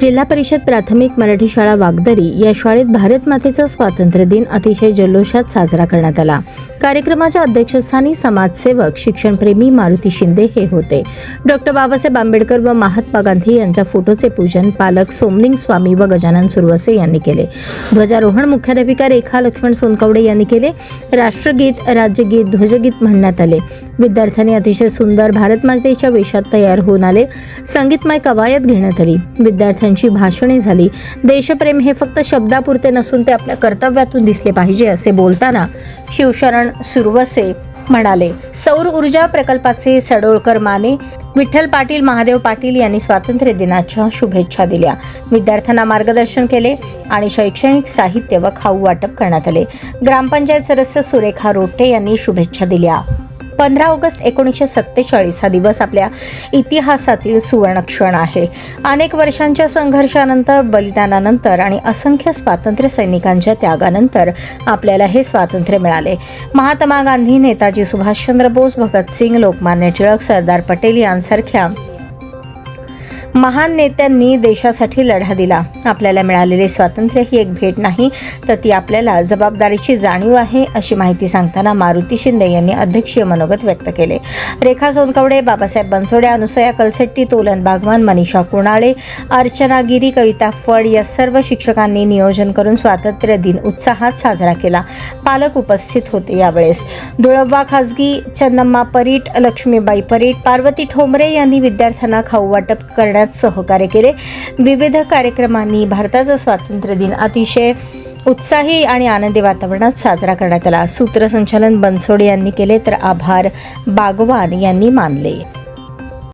जिल्हा परिषद प्राथमिक मराठी शाळा वागदरी या शाळेत भारत मातेचा स्वातंत्र्य दिन अतिशय जल्लोषात साजरा करण्यात आला. कार्यक्रमाच्या अध्यक्षस्थानी समाजसेवक शिक्षणप्रेमी मारुती शिंदे हे होते. डॉक्टर बाबासाहेब आंबेडकर व महात्मा गांधी यांच्या फोटोचे पूजन पालक सोमलिंग स्वामी व गजानन सुरवसे यांनी केले. ध्वजारोहण मुख्याध्यापिका रेखा लक्ष्मण सोनकवडे यांनी केले. राष्ट्रगीत राज्यगीत ध्वजगीत म्हणण्यात आले. विद्यार्थ्यांनी अतिशय सुंदर भारत मातेच्या वेशात तयार होऊन आले. संगीतमय कवायत घेण्यात आली. त्यांची भाषणे झाली. देशप्रेम हे फक्त शब्दापुरते नसून ते आपल्या कर्तव्यातून दिसले पाहिजे असे बोलताना शिवशरण सुरवसे म्हणाले. सौर ऊर्जा प्रकल्पाचे सडोळकर माने विठ्ठल पाटील महादेव पाटील यांनी स्वातंत्र्य दिनाच्या शुभेच्छा दिल्या. विद्यार्थ्यांना मार्गदर्शन केले आणि शैक्षणिक साहित्य व खाऊ वाटप करण्यात आले. ग्रामपंचायत सदस्य सुरेखा रोटे यांनी शुभेच्छा दिल्या. पंधरा ऑगस्ट एकोणीसशे सत्तेचाळीस हा दिवस आपल्या इतिहासातील सुवर्णक्षण आहे. अनेक वर्षांच्या संघर्षानंतर बलिदानानंतर आणि असंख्य स्वातंत्र्य सैनिकांच्या त्यागानंतर आपल्याला हे स्वातंत्र्य मिळाले. महात्मा गांधी नेताजी सुभाषचंद्र बोस भगतसिंग लोकमान्य टिळक सरदार पटेल यांसारख्या महान नेत्यांनी देशासाठी लढा दिला. आपल्याला मिळालेले स्वातंत्र्य ही एक भेट नाही तर ती आपल्याला जबाबदारीची जाणीव आहे अशी माहिती सांगताना मारुती शिंदे यांनी अध्यक्षीय मनोगत व्यक्त केले. रेखा सोनकवडे बाबासाहेब बनसोडे अनुसया कलसेट्टी तोलन बागवान मनीषा कुणाळे अर्चना गिरी कविता फड या सर्व शिक्षकांनी नियोजन करून स्वातंत्र्य दिन उत्साहात साजरा केला. पालक उपस्थित होते यावेळेस. धुळब्बा खासगी चन्नम्मा परीट लक्ष्मीबाई परीट पार्वती ठोंबरे यांनी विद्यार्थ्यांना खाऊ वाटप करण्यात सहकार्य केले. विविध कार्यक्रमांनी भारताचा स्वातंत्र्य दिन अतिशय उत्साही आणि आनंदी वातावरणात साजरा करण्यात आला. सूत्रसंचालन बनसोडे यांनी केले तर आभार बागवान यांनी मानले.